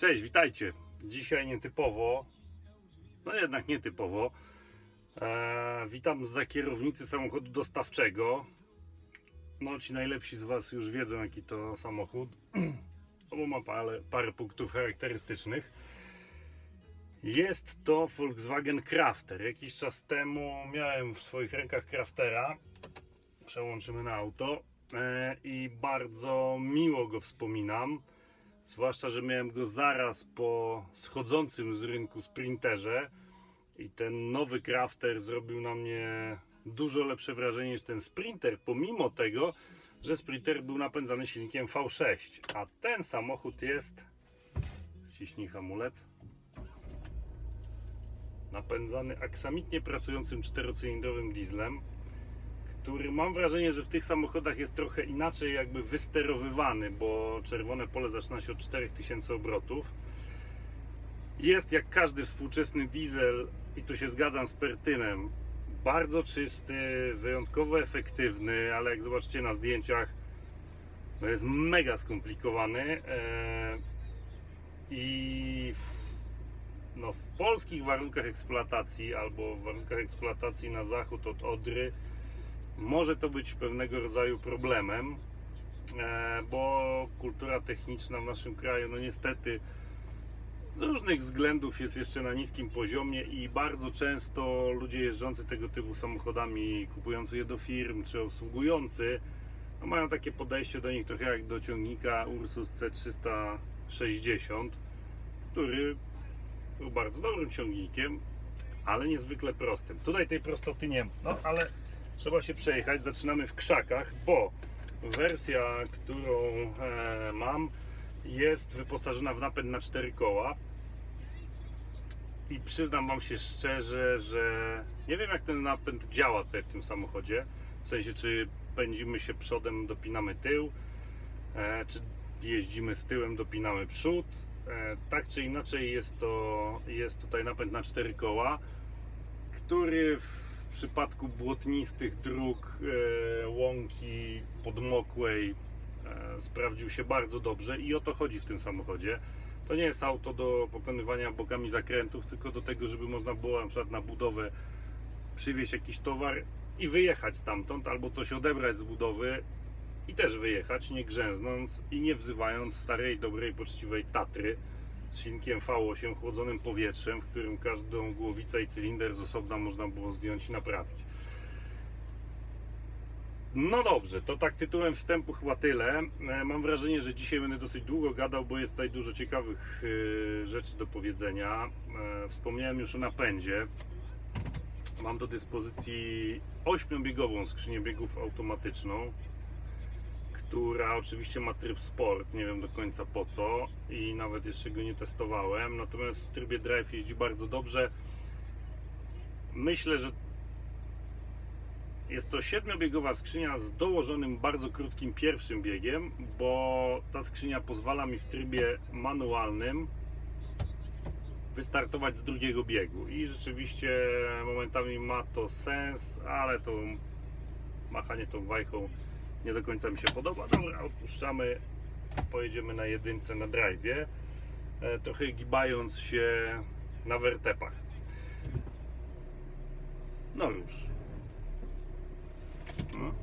Cześć, witajcie. Dzisiaj nietypowo, no jednak nietypowo. E, witam za kierownicy samochodu dostawczego. No, ci najlepsi z Was już wiedzą, jaki to samochód, bo ma parę, parę punktów charakterystycznych. Jest to Volkswagen Crafter. Jakiś czas temu miałem w swoich rękach Craftera. Przełączymy na auto e, i bardzo miło go wspominam. Zwłaszcza, że miałem go zaraz po schodzącym z rynku sprinterze i ten nowy crafter zrobił na mnie dużo lepsze wrażenie niż ten sprinter, pomimo tego, że sprinter był napędzany silnikiem V6, a ten samochód jest wciśnij hamulec napędzany aksamitnie pracującym czterocylindrowym dieslem który mam wrażenie, że w tych samochodach jest trochę inaczej jakby wysterowywany, bo czerwone pole zaczyna się od 4000 obrotów. Jest jak każdy współczesny diesel i tu się zgadzam z Pertynem. Bardzo czysty, wyjątkowo efektywny, ale jak zobaczycie na zdjęciach, no jest mega skomplikowany. Eee, I no, w polskich warunkach eksploatacji albo w warunkach eksploatacji na zachód od Odry może to być pewnego rodzaju problemem, e, bo kultura techniczna w naszym kraju, no niestety, z różnych względów jest jeszcze na niskim poziomie i bardzo często ludzie jeżdżący tego typu samochodami, kupujący je do firm czy obsługujący, no mają takie podejście do nich trochę jak do ciągnika Ursus C360, który był bardzo dobrym ciągnikiem, ale niezwykle prostym. Tutaj tej prostoty nie ma, no ale trzeba się przejechać. Zaczynamy w krzakach, bo wersja, którą e, mam, jest wyposażona w napęd na 4 koła. I przyznam Wam się szczerze, że nie wiem jak ten napęd działa tutaj w tym samochodzie. W sensie, czy pędzimy się przodem, dopinamy tył, e, czy jeździmy z tyłem, dopinamy przód. E, tak czy inaczej jest to jest tutaj napęd na 4 koła, który w przypadku błotnistych dróg, e, łąki podmokłej e, sprawdził się bardzo dobrze i o to chodzi w tym samochodzie. To nie jest auto do pokonywania bokami zakrętów, tylko do tego, żeby można było na przykład na budowę przywieźć jakiś towar i wyjechać stamtąd, albo coś odebrać z budowy i też wyjechać, nie grzęznąc i nie wzywając starej, dobrej, poczciwej Tatry z silnikiem V8 chłodzonym powietrzem, w którym każdą głowicę i cylinder z osobna można było zdjąć i naprawić. No dobrze, to tak tytułem wstępu chyba tyle. E, Mam wrażenie, że dzisiaj będę dosyć długo gadał, bo jest tutaj dużo ciekawych e, rzeczy do powiedzenia. E, Wspomniałem już o napędzie. Mam do dyspozycji 8-biegową skrzynię biegów automatyczną która oczywiście ma tryb sport, nie wiem do końca po co i nawet jeszcze go nie testowałem, natomiast w trybie drive jeździ bardzo dobrze. Myślę, że jest to siedmiobiegowa skrzynia z dołożonym bardzo krótkim pierwszym biegiem, bo ta skrzynia pozwala mi w trybie manualnym wystartować z drugiego biegu i rzeczywiście momentami ma to sens, ale to machanie tą wajchą nie do końca mi się podoba. Dobra, odpuszczamy, pojedziemy na jedynce na drive'ie, e, trochę gibając się na wertepach. No już. No.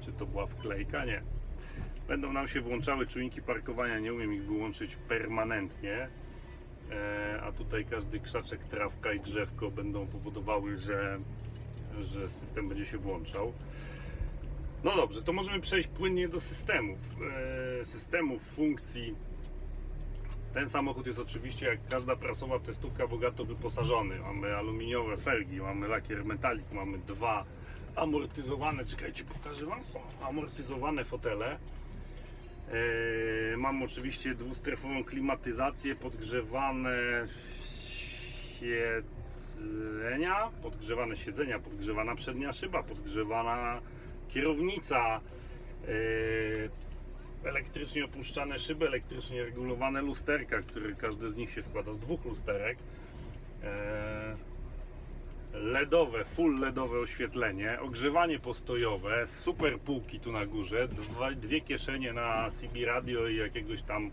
Czy to była wklejka? Nie. Będą nam się włączały czujniki parkowania, nie umiem ich wyłączyć permanentnie. E, a tutaj każdy krzaczek, trawka i drzewko będą powodowały, że, że system będzie się włączał. No dobrze, to możemy przejść płynnie do systemów. E, systemów, funkcji. Ten samochód jest oczywiście jak każda prasowa testówka bogato wyposażony. Mamy aluminiowe felgi, mamy lakier metalik, mamy dwa amortyzowane, czekajcie pokażę Wam, amortyzowane fotele. E, mam oczywiście dwustrefową klimatyzację, podgrzewane siedzenia, podgrzewane siedzenia, podgrzewana przednia szyba, podgrzewana kierownica, yy, elektrycznie opuszczane szyby, elektrycznie regulowane lusterka, które każdy z nich się składa z dwóch lusterek. Yy, LEDowe, full LEDowe oświetlenie, ogrzewanie postojowe, super półki tu na górze, dwa, dwie kieszenie na CB radio i jakiegoś tam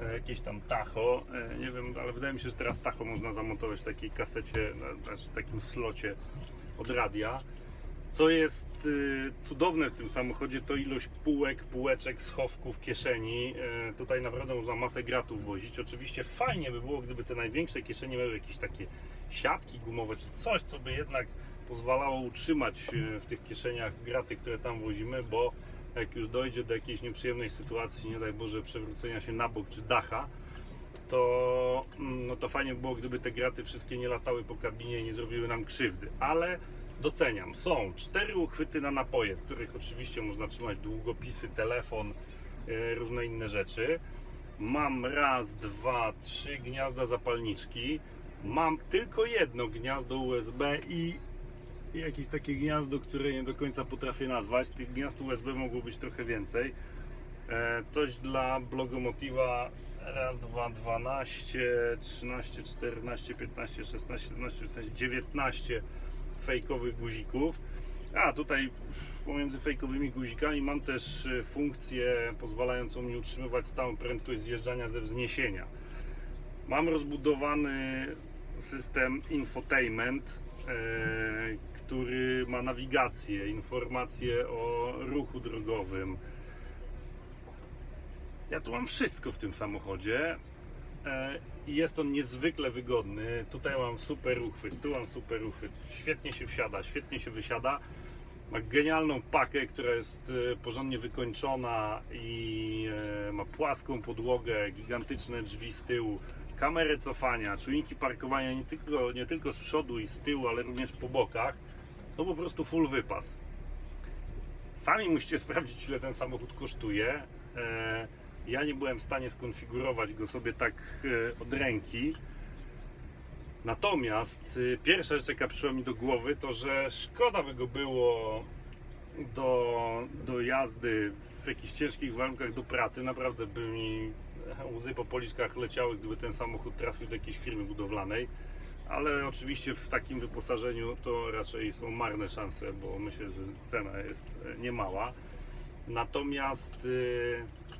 e, jakieś tam tacho, e, nie wiem, ale wydaje mi się, że teraz tacho można zamontować w takiej kasecie, na- znaczy w takim slocie od radia. Co jest y, cudowne w tym samochodzie, to ilość półek, półeczek, schowków, kieszeni. E, tutaj naprawdę można masę gratów wozić. Oczywiście fajnie by było, gdyby te największe kieszenie miały jakieś takie siatki gumowe, czy coś, co by jednak pozwalało utrzymać e, w tych kieszeniach graty, które tam wozimy, bo jak już dojdzie do jakiejś nieprzyjemnej sytuacji, nie daj Boże, przewrócenia się na bok czy dacha, to, mm, no to fajnie by było, gdyby te graty wszystkie nie latały po kabinie i nie zrobiły nam krzywdy. Ale doceniam. Są cztery uchwyty na napoje, w których oczywiście można trzymać długopisy, telefon, e, różne inne rzeczy. Mam raz, dwa, trzy gniazda zapalniczki. Mam tylko jedno gniazdo USB i jakieś takie gniazdo, które nie do końca potrafię nazwać. Tych gniazd USB mogło być trochę więcej. E, coś dla blogomotiva raz, dwa, 12, 13, 14, 15, 16, 17, 16, 19 fejkowych guzików. A tutaj pomiędzy fejkowymi guzikami mam też e, funkcję pozwalającą mi utrzymywać stałą prędkość zjeżdżania ze wzniesienia. Mam rozbudowany system infotainment, e, który ma nawigację, informacje o ruchu drogowym. Ja tu mam wszystko w tym samochodzie i jest on niezwykle wygodny. Tutaj mam super uchwyt, tu mam super uchwyt. Świetnie się wsiada, świetnie się wysiada. Ma genialną pakę, która jest e, porządnie wykończona i e, ma płaską podłogę, gigantyczne drzwi z tyłu, kamerę cofania, czujniki parkowania nie tylko, nie tylko z przodu i z tyłu, ale również po bokach. No po prostu full wypas. Sami musicie sprawdzić, ile ten samochód kosztuje. E, Ja nie byłem w stanie skonfigurować go sobie tak e, od ręki. Natomiast y, pierwsza rzecz, jaka przyszła mi do głowy, to że szkoda by go było do, do jazdy w jakichś ciężkich warunkach do pracy. Naprawdę by mi łzy po policzkach leciały, gdyby ten samochód trafił do jakiejś firmy budowlanej. Ale oczywiście w takim wyposażeniu to raczej są marne szanse, bo myślę, że cena jest e, niemała. Natomiast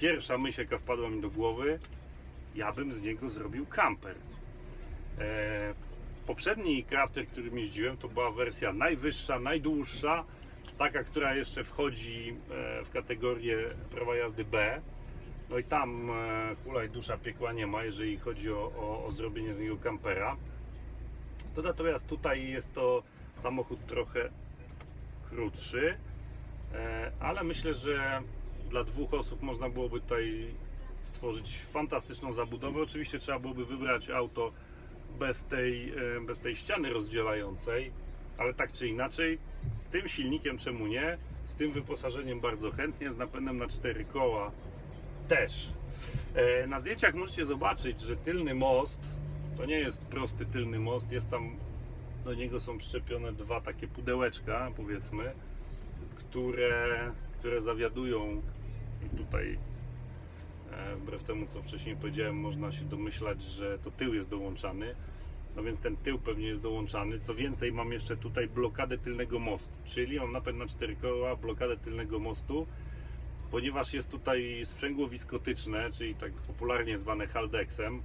pierwsza myśl, jaka wpadła mi do głowy, ja bym z niego zrobił kamper. E, poprzedni crafter, którym jeździłem, to była wersja najwyższa, najdłuższa, taka, która jeszcze wchodzi e, w kategorię prawa jazdy B. No i tam e, hulaj dusza piekła nie ma, jeżeli chodzi o, o, o zrobienie z niego kampera. To natomiast tutaj jest to samochód trochę krótszy, e, ale myślę, że dla dwóch osób można byłoby tutaj stworzyć fantastyczną zabudowę. Oczywiście trzeba byłoby wybrać auto bez tej, e, bez tej ściany rozdzielającej, ale tak czy inaczej, z tym silnikiem czemu nie? Z tym wyposażeniem bardzo chętnie, z napędem na cztery koła też. E, Na zdjęciach możecie zobaczyć, że tylny most to nie jest prosty tylny most, jest tam do niego są przyczepione dwa takie pudełeczka, powiedzmy, które, które zawiadują i tutaj e, wbrew temu co wcześniej powiedziałem, można się domyślać, że to tył jest dołączany. No więc ten tył pewnie jest dołączany. Co więcej, mam jeszcze tutaj blokadę tylnego mostu, czyli mam napęd na cztery koła, blokadę tylnego mostu. Ponieważ jest tutaj sprzęgło wiskotyczne, czyli tak popularnie zwane haldexem,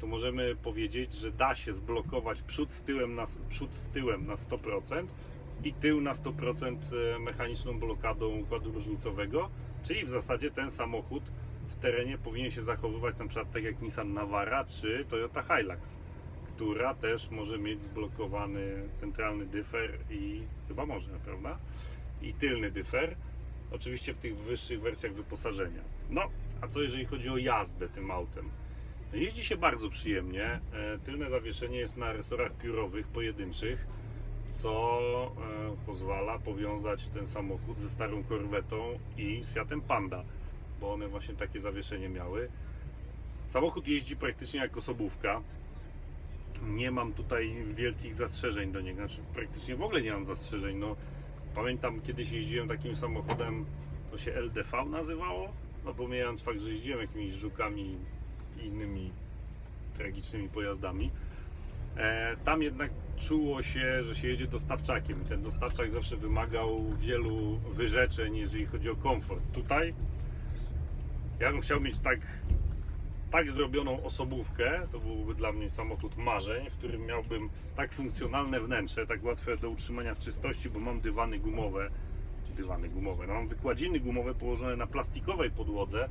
to możemy powiedzieć, że da się zblokować przód z tyłem na, przód z tyłem na 100% i tył na 100% mechaniczną blokadą układu różnicowego, czyli w zasadzie ten samochód w terenie powinien się zachowywać na przykład tak jak Nissan Navara czy Toyota Hilux, która też może mieć zblokowany centralny dyfer i chyba może, prawda? I tylny dyfer. Oczywiście w tych wyższych wersjach wyposażenia. No, a co jeżeli chodzi o jazdę tym autem? Jeździ się bardzo przyjemnie. E, Tylne zawieszenie jest na resorach piórowych, pojedynczych, co e, pozwala powiązać ten samochód ze starą korwetą i Fiatem Panda, bo one właśnie takie zawieszenie miały. Samochód jeździ praktycznie jak osobówka. Nie mam tutaj wielkich zastrzeżeń do niego, znaczy praktycznie w ogóle nie mam zastrzeżeń. No, pamiętam kiedyś jeździłem takim samochodem, to się LDV nazywało, no pomijając fakt, że jeździłem jakimiś żukami i innymi tragicznymi pojazdami. E, tam jednak czuło się, że się jedzie dostawczakiem. Ten dostawczak zawsze wymagał wielu wyrzeczeń, jeżeli chodzi o komfort. Tutaj ja bym chciał mieć tak tak zrobioną osobówkę, to byłby dla mnie samochód marzeń, w którym miałbym tak funkcjonalne wnętrze, tak łatwe do utrzymania w czystości, bo mam dywany gumowe, dywany gumowe, no mam wykładziny gumowe położone na plastikowej podłodze,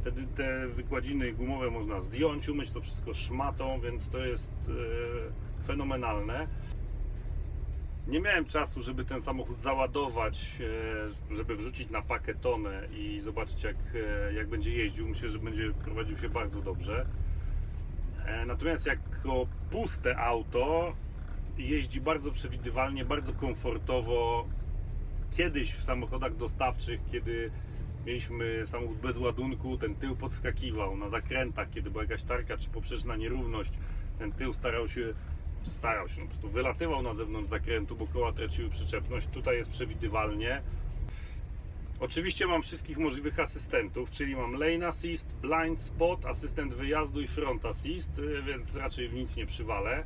wtedy te wykładziny gumowe można zdjąć, umyć to wszystko szmatą, więc to jest e, fenomenalne. Nie miałem czasu, żeby ten samochód załadować, e, żeby wrzucić na pakę tonę i zobaczyć jak, e, jak będzie jeździł. Myślę, że będzie prowadził się bardzo dobrze. E, Natomiast jako puste auto jeździ bardzo przewidywalnie, bardzo komfortowo. Kiedyś w samochodach dostawczych, kiedy mieliśmy samochód bez ładunku, ten tył podskakiwał na zakrętach, kiedy była jakaś tarka czy poprzeczna nierówność, ten tył starał się czy starał się, no po prostu wylatywał na zewnątrz zakrętu, bo koła traciły przyczepność. Tutaj jest przewidywalnie. Oczywiście mam wszystkich możliwych asystentów, czyli mam lane assist, blind spot, asystent wyjazdu i front assist, y, więc raczej w nic nie przywalę.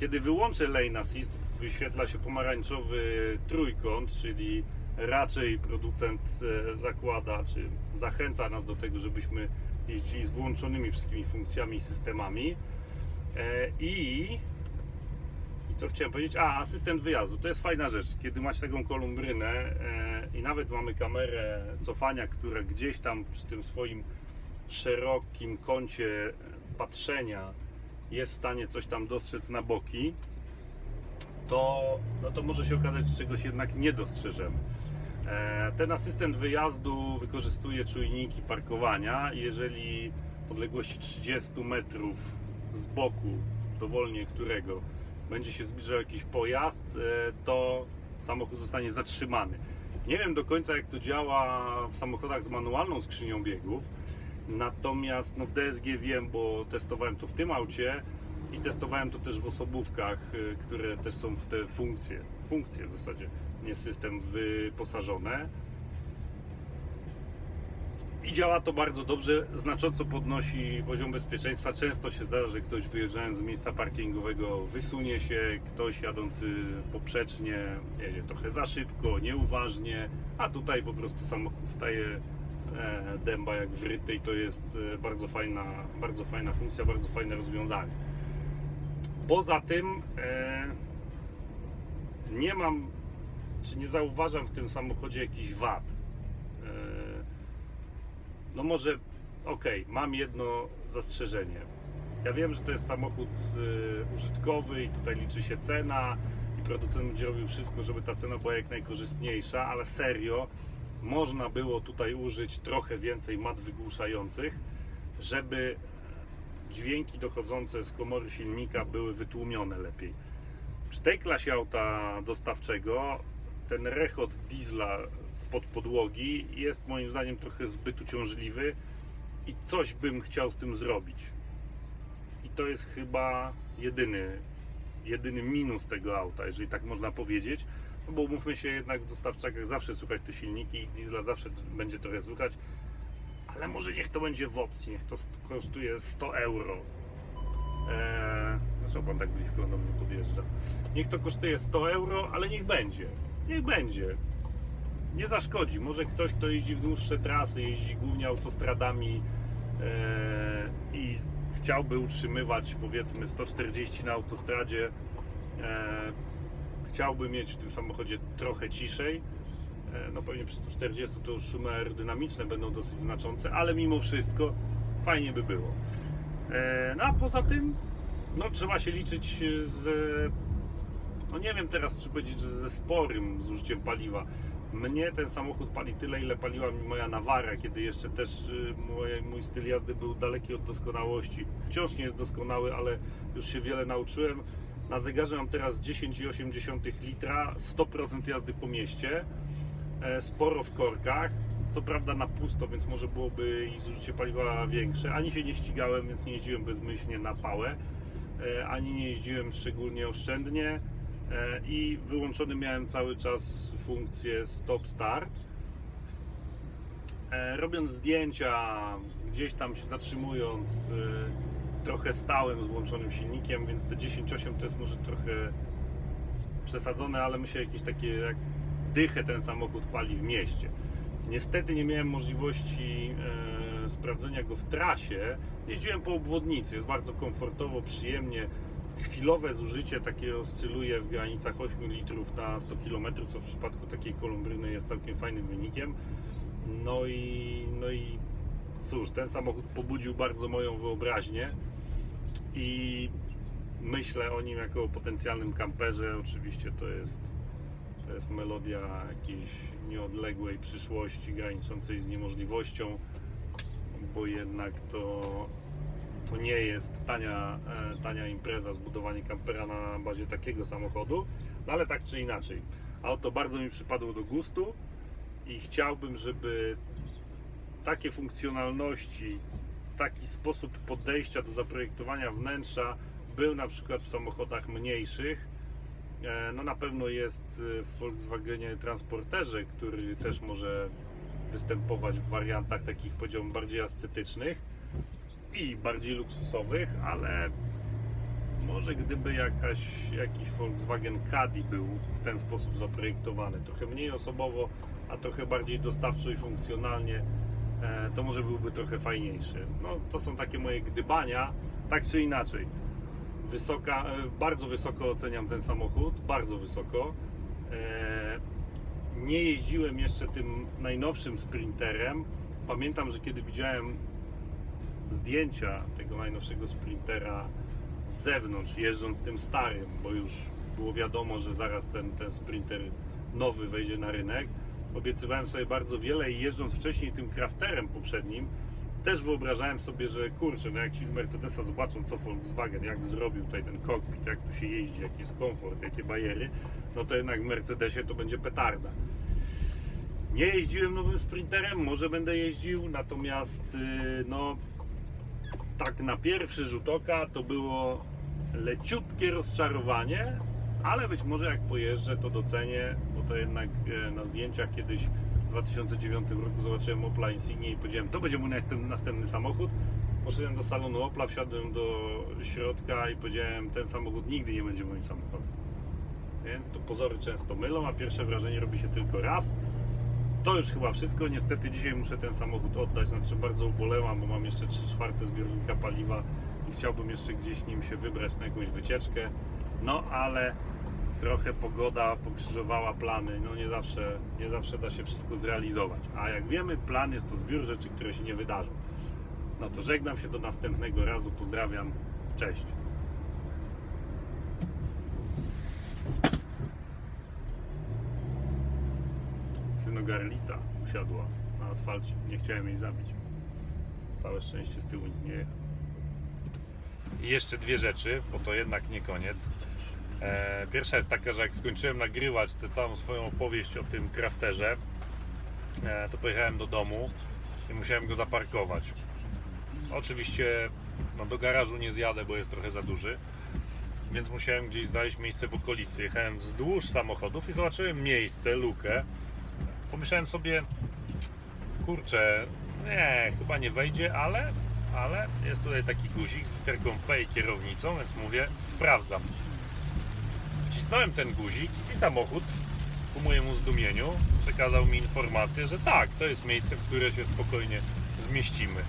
Kiedy wyłączę lane assist, wyświetla się pomarańczowy trójkąt, czyli raczej producent e, zakłada, czy zachęca nas do tego, żebyśmy jeździli z włączonymi wszystkimi funkcjami i systemami. E, I i co chciałem powiedzieć? A, asystent wyjazdu. To jest fajna rzecz, kiedy macie taką kolumbrynę e, i nawet mamy kamerę cofania, która gdzieś tam przy tym swoim szerokim kącie patrzenia jest w stanie coś tam dostrzec na boki, to, no to może się okazać, że czegoś jednak nie dostrzeżemy. E, ten asystent wyjazdu wykorzystuje czujniki parkowania. Jeżeli odległości 30 metrów z boku, dowolnie którego, będzie się zbliżał jakiś pojazd, e, to samochód zostanie zatrzymany. Nie wiem do końca jak to działa w samochodach z manualną skrzynią biegów, natomiast no w DSG wiem, bo testowałem to w tym aucie i testowałem to też w osobówkach, e, które też są w te funkcje, funkcje w zasadzie, nie system wyposażone. I działa to bardzo dobrze, znacząco podnosi poziom bezpieczeństwa. Często się zdarza, że ktoś wyjeżdżając z miejsca parkingowego wysunie się, ktoś jadący poprzecznie jedzie trochę za szybko, nieuważnie, a tutaj po prostu samochód staje e, dęba jak wryty i to jest e, bardzo fajna, bardzo fajna funkcja, bardzo fajne rozwiązanie. Poza tym e, nie mam, czy nie zauważam w tym samochodzie jakichś wad. No może, okej, mam jedno zastrzeżenie. Ja wiem, że to jest samochód y, użytkowy i tutaj liczy się cena i producent będzie robił wszystko, żeby ta cena była jak najkorzystniejsza, ale serio, można było tutaj użyć trochę więcej mat wygłuszających, żeby dźwięki dochodzące z komory silnika były wytłumione lepiej. Przy tej klasie auta dostawczego ten rechot diesla spod podłogi jest moim zdaniem trochę zbyt uciążliwy i coś bym chciał z tym zrobić. I to jest chyba jedyny, jedyny minus tego auta, jeżeli tak można powiedzieć. No bo umówmy się jednak w dostawczakach zawsze słychać te silniki, diesla zawsze będzie trochę słychać, ale może niech to będzie w opcji, niech to kosztuje 100 euro. Eee, dlaczego pan tak blisko do mnie podjeżdża? Niech to kosztuje 100 euro, ale niech będzie. Niech będzie. Nie zaszkodzi. Może ktoś, kto jeździ w dłuższe trasy, jeździ głównie autostradami eee, i chciałby utrzymywać powiedzmy 140 na autostradzie, eee, chciałby mieć w tym samochodzie trochę ciszej. Eee, no pewnie przy 140 to już szumy aerodynamiczne będą dosyć znaczące, ale mimo wszystko fajnie by było. Eee, No a poza tym, no trzeba się liczyć z no nie wiem teraz, czy powiedzieć, że ze sporym zużyciem paliwa. Mnie ten samochód pali tyle, ile paliła mi moja Nawara, kiedy jeszcze też y, mój styl jazdy był daleki od doskonałości. Wciąż nie jest doskonały, ale już się wiele nauczyłem. Na zegarze mam teraz 10,8 litra, 100% jazdy po mieście, e, sporo w korkach. Co prawda na pusto, więc może byłoby i zużycie paliwa większe. Ani się nie ścigałem, więc nie jeździłem bezmyślnie na pałę, e, ani nie jeździłem szczególnie oszczędnie i wyłączony miałem cały czas funkcję stop start. E, Robiąc zdjęcia, gdzieś tam się zatrzymując, e, trochę stałem z włączonym silnikiem, więc te 10.8 to jest może trochę przesadzone, ale myślę jakieś takie jak dychę ten samochód pali w mieście. Niestety nie miałem możliwości e, sprawdzenia go w trasie. Jeździłem po obwodnicy, jest bardzo komfortowo, przyjemnie. Chwilowe zużycie takie oscyluje w granicach 8 litrów na 100 km, co w przypadku takiej kolumbryny jest całkiem fajnym wynikiem. No i, no i cóż, ten samochód pobudził bardzo moją wyobraźnię i myślę o nim jako o potencjalnym kamperze. Oczywiście to jest, to jest melodia jakiejś nieodległej przyszłości, graniczącej z niemożliwością, bo jednak to, to nie jest tania, e, tania impreza zbudowanie kampera na bazie takiego samochodu, no ale tak czy inaczej. Auto bardzo mi przypadło do gustu i chciałbym, żeby takie funkcjonalności, taki sposób podejścia do zaprojektowania wnętrza był na przykład w samochodach mniejszych. E, No na pewno jest e, w Volkswagenie Transporterze, który też może występować w wariantach takich powiedziałbym bardziej ascetycznych i bardziej luksusowych, ale może gdyby jakaś, jakiś Volkswagen Caddy był w ten sposób zaprojektowany, trochę mniej osobowo, a trochę bardziej dostawczo i funkcjonalnie, e, to może byłby trochę fajniejszy. No to są takie moje gdybania, tak czy inaczej. Wysoka, e, bardzo wysoko oceniam ten samochód, bardzo wysoko. E, Nie jeździłem jeszcze tym najnowszym Sprinterem. Pamiętam, że kiedy widziałem zdjęcia tego najnowszego Sprintera z zewnątrz, jeżdżąc tym starym, bo już było wiadomo, że zaraz ten, ten Sprinter nowy wejdzie na rynek. Obiecywałem sobie bardzo wiele i jeżdżąc wcześniej tym Crafterem poprzednim, też wyobrażałem sobie, że kurczę, no jak ci z Mercedesa zobaczą, co Volkswagen, jak zrobił tutaj ten kokpit, jak tu się jeździ, jaki jest komfort, jakie bajery, no to jednak w Mercedesie to będzie petarda. Nie jeździłem nowym Sprinterem, może będę jeździł, natomiast yy, no tak na pierwszy rzut oka to było leciutkie rozczarowanie, ale być może jak pojeżdżę to docenię, bo to jednak e, na zdjęciach kiedyś w 2009 roku zobaczyłem Opla Insignia i powiedziałem, to będzie mój następny, samochód. Poszedłem do salonu Opla, wsiadłem do środka i powiedziałem, ten samochód nigdy nie będzie moim samochodem. Więc tu pozory często mylą, a pierwsze wrażenie robi się tylko raz. To już chyba wszystko. Niestety dzisiaj muszę ten samochód oddać, znaczy bardzo ubolewam, bo mam jeszcze 3 czwarte zbiornika paliwa i chciałbym jeszcze gdzieś nim się wybrać na jakąś wycieczkę. No ale trochę pogoda pokrzyżowała plany. No nie zawsze, nie zawsze da się wszystko zrealizować. A jak wiemy, plan jest to zbiór rzeczy, które się nie wydarzą. No to żegnam się do następnego razu. Pozdrawiam. Cześć. Synogarlica usiadła na asfalcie. Nie chciałem jej zabić. Całe szczęście z tyłu nikt nie jechał. I jeszcze dwie rzeczy, bo to jednak nie koniec. E, Pierwsza jest taka, że jak skończyłem nagrywać tę całą swoją opowieść o tym crafterze, e, to pojechałem do domu i musiałem go zaparkować. Oczywiście no, do garażu nie zjadę, bo jest trochę za duży, więc musiałem gdzieś znaleźć miejsce w okolicy. Jechałem wzdłuż samochodów i zobaczyłem miejsce, lukę. Pomyślałem sobie, kurczę, nie, chyba nie wejdzie, ale, ale jest tutaj taki guzik z literką P i kierownicą, więc mówię, sprawdzam. Wcisnąłem ten guzik i samochód ku mojemu zdumieniu przekazał mi informację, że tak, to jest miejsce, w które się spokojnie zmieścimy.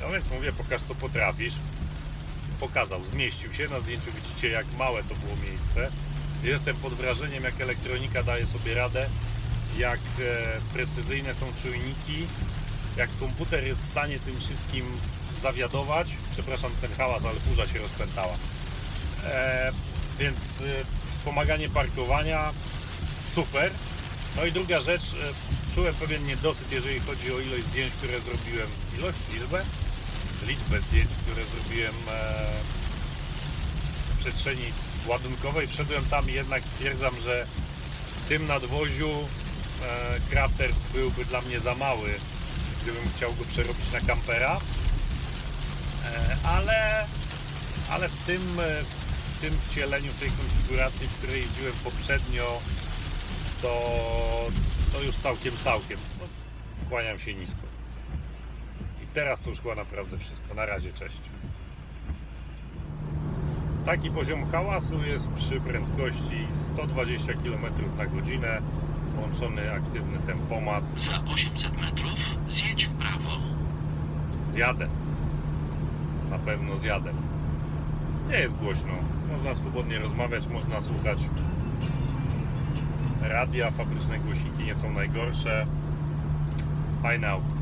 No więc mówię, pokaż co potrafisz. Pokazał, zmieścił się. Na zdjęciu widzicie, jak małe to było miejsce. Jestem pod wrażeniem, jak elektronika daje sobie radę, jak e, precyzyjne są czujniki, jak komputer jest w stanie tym wszystkim zawiadować. Przepraszam za ten hałas, ale burza się rozpętała. E, więc e, wspomaganie parkowania super. No i druga rzecz, e, czułem pewien niedosyt, jeżeli chodzi o ilość zdjęć, które zrobiłem. Ilość, liczbę? Liczbę zdjęć, które zrobiłem w przestrzeni ładunkowej. Wszedłem tam i jednak stwierdzam, że w tym nadwoziu Crafter byłby dla mnie za mały, gdybym chciał go przerobić na kampera. E, ale, ale w tym, e, w tym wcieleniu, w tej konfiguracji, w której jeździłem poprzednio, to, to już całkiem, całkiem. No, kłaniam się nisko. I teraz to już chyba naprawdę wszystko. Na razie, cześć. Taki poziom hałasu jest przy prędkości 120 km na godzinę. Włączony aktywny tempomat. Za 800 metrów zjedź w prawo. zjadę. Na pewno zjadę. Nie jest głośno. Można swobodnie rozmawiać, można słuchać radia. Fabryczne głośniki nie są najgorsze. Fajne auto.